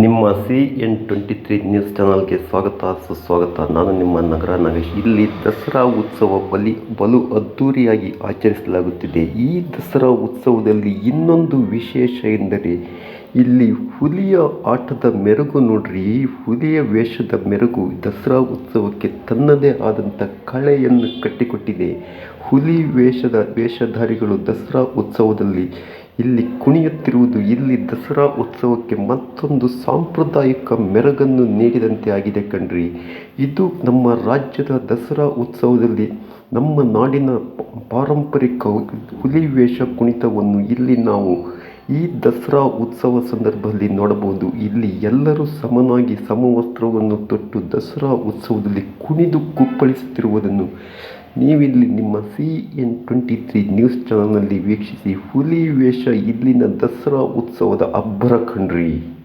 ನಿಮ್ಮ C N twenty three news ಚಾನಲ್ಗೆ ಸ್ವಾಗತ, ಸುಸ್ವಾಗತ. ನಾನು ನಿಮ್ಮ ನಗರ ನಾಗೇಶ್. ಇಲ್ಲಿ ದಸರಾ ಉತ್ಸವ ಬಲಿ, ಬಲು ಅದ್ಧೂರಿಯಾಗಿ ಆಚರಿಸಲಾಗುತ್ತಿದೆ. ಈ ದಸರಾ ಉತ್ಸವದಲ್ಲಿ ಇನ್ನೊಂದು ವಿಶೇಷ ಎಂದರೆ, ಇಲ್ಲಿ ಹುಲಿಯ ಆಟದ ಮೆರುಗು ನೋಡ್ರಿ. ಈ ಹುಲಿಯ ವೇಷದ ಮೆರುಗು ದಸರಾ ಉತ್ಸವಕ್ಕೆ ತನ್ನದೇ ಆದಂಥ ಕಳೆಯನ್ನು ಕಟ್ಟಿಕೊಟ್ಟಿದೆ. ಹುಲಿ ವೇಷದ ವೇಷಧಾರಿಗಳು ದಸರಾ ಉತ್ಸವದಲ್ಲಿ ಇಲ್ಲಿ ಕುಣಿಯುತ್ತಿರುವುದು ಇಲ್ಲಿ ದಸರಾ ಉತ್ಸವಕ್ಕೆ ಮತ್ತೊಂದು ಸಾಂಪ್ರದಾಯಿಕ ಮೆರಗನ್ನು ನೀಡಿದಂತೆ ಆಗಿದೆ ಕಣ್ರಿ. ಇದು ನಮ್ಮ ರಾಜ್ಯದ ದಸರಾ ಉತ್ಸವದಲ್ಲಿ ನಮ್ಮ ನಾಡಿನ ಪಾರಂಪರಿಕ ಹುಲಿ ವೇಷ ಕುಣಿತವನ್ನು ಇಲ್ಲಿ ನಾವು ಈ ದಸರಾ ಉತ್ಸವ ಸಂದರ್ಭದಲ್ಲಿ ನೋಡಬಹುದು. ಇಲ್ಲಿ ಎಲ್ಲರೂ ಸಮನಾಗಿ ಸಮವಸ್ತ್ರವನ್ನು ತೊಟ್ಟು ದಸರಾ ಉತ್ಸವದಲ್ಲಿ ಕುಣಿದು ಕುಪ್ಪಳಿಸುತ್ತಿರುವುದನ್ನು ನೀವಿಲ್ಲಿ ನಿಮ್ಮ C N twenty three news ಚಾನಲ್ನಲ್ಲಿ ವೀಕ್ಷಿಸಿ ಹುಲಿ ವೇಷ ಇಲ್ಲಿನ ದಸರಾ ಉತ್ಸವದ ಅಬ್ಬರ ಕಣ್ರಿ.